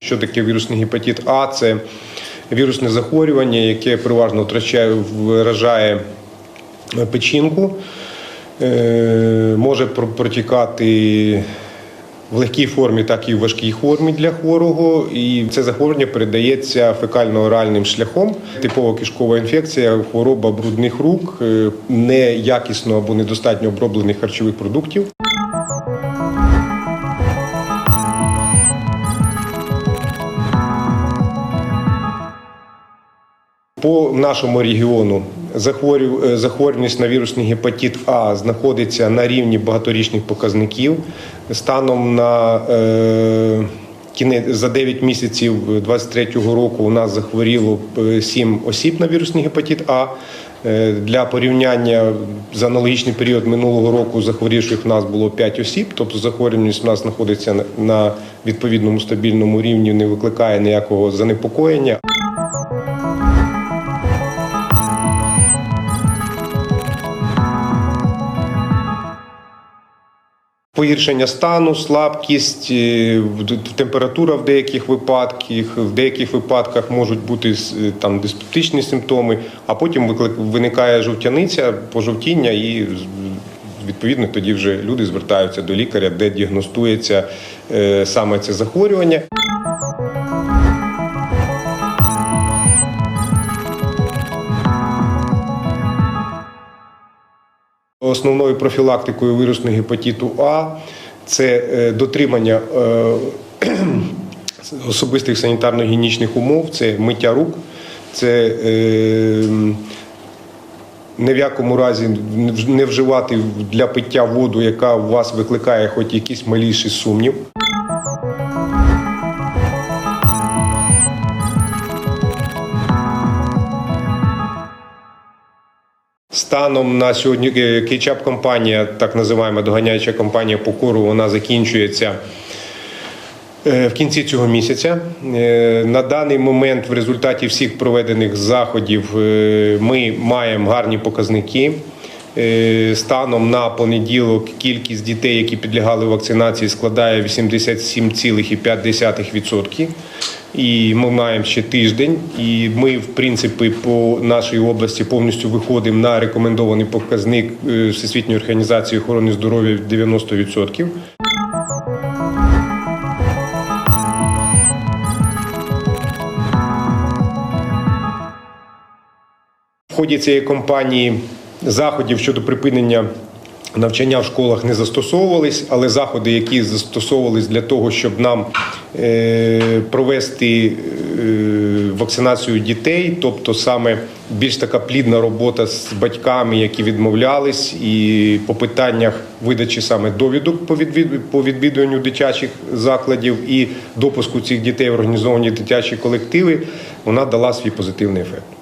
Що таке вірусний гепатит А? Це вірусне захворювання, яке переважно втрачає, вражає печінку, Е, може протікати в легкій формі, так і в важкій формі для хворого. І це захворювання передається фекально-оральним шляхом. Типова кишкова інфекція, хвороба брудних рук, е, неякісно або недостатньо оброблених харчових продуктів. По нашому регіону е, захворюваність на вірусний гепатит А знаходиться на рівні багаторічних показників. Станом на е, за 9 місяців 2023 року у нас захворіло 7 осіб на вірусний гепатит А. Е, Для порівняння за аналогічний період минулого року захворівших у нас було 5 осіб, тобто захворюваність у нас знаходиться на- на відповідному стабільному рівні, не викликає ніякого занепокоєння. Погіршення стану, слабкість, е, температура в деяких випадках, в деяких випадках можуть бути е, там диспептичні симптоми, а потім виникає жовтяниця, пожовтіння, і відповідно тоді вже люди звертаються до лікаря, де діагностується е, саме це захворювання. Основною профілактикою вірусного гепатиту А це е, дотримання е, особистих санітарно-гігієнічних умов, це миття рук, це е, ні в якому разі не вживати для пиття воду, яка у вас викликає хоч якийсь маліший сумнів. Станом на сьогодні кетчап компанія, так називаємо доганяюча компанія по кору, вона закінчується е, в кінці цього місяця. Е, На даний момент, в результаті всіх проведених заходів, е, ми маємо гарні показники. Станом на понеділок кількість дітей, які підлягали вакцинації, складає 87,5%. І ми маємо ще тиждень, і ми, в принципі, по нашій області повністю виходимо на рекомендований показник е, Всесвітньої організації охорони здоров'я 90%. В ході цієї кампанії заходів щодо припинення навчання в школах не застосовувались, але заходи, які застосовувались для того, щоб нам провести е, вакцинацію дітей, тобто саме більш така плідна робота з батьками, які відмовлялись, і по питаннях видачі саме довідок по відвідуванню дитячих закладів і допуску цих дітей в організовані дитячі колективи, вона дала свій позитивний ефект.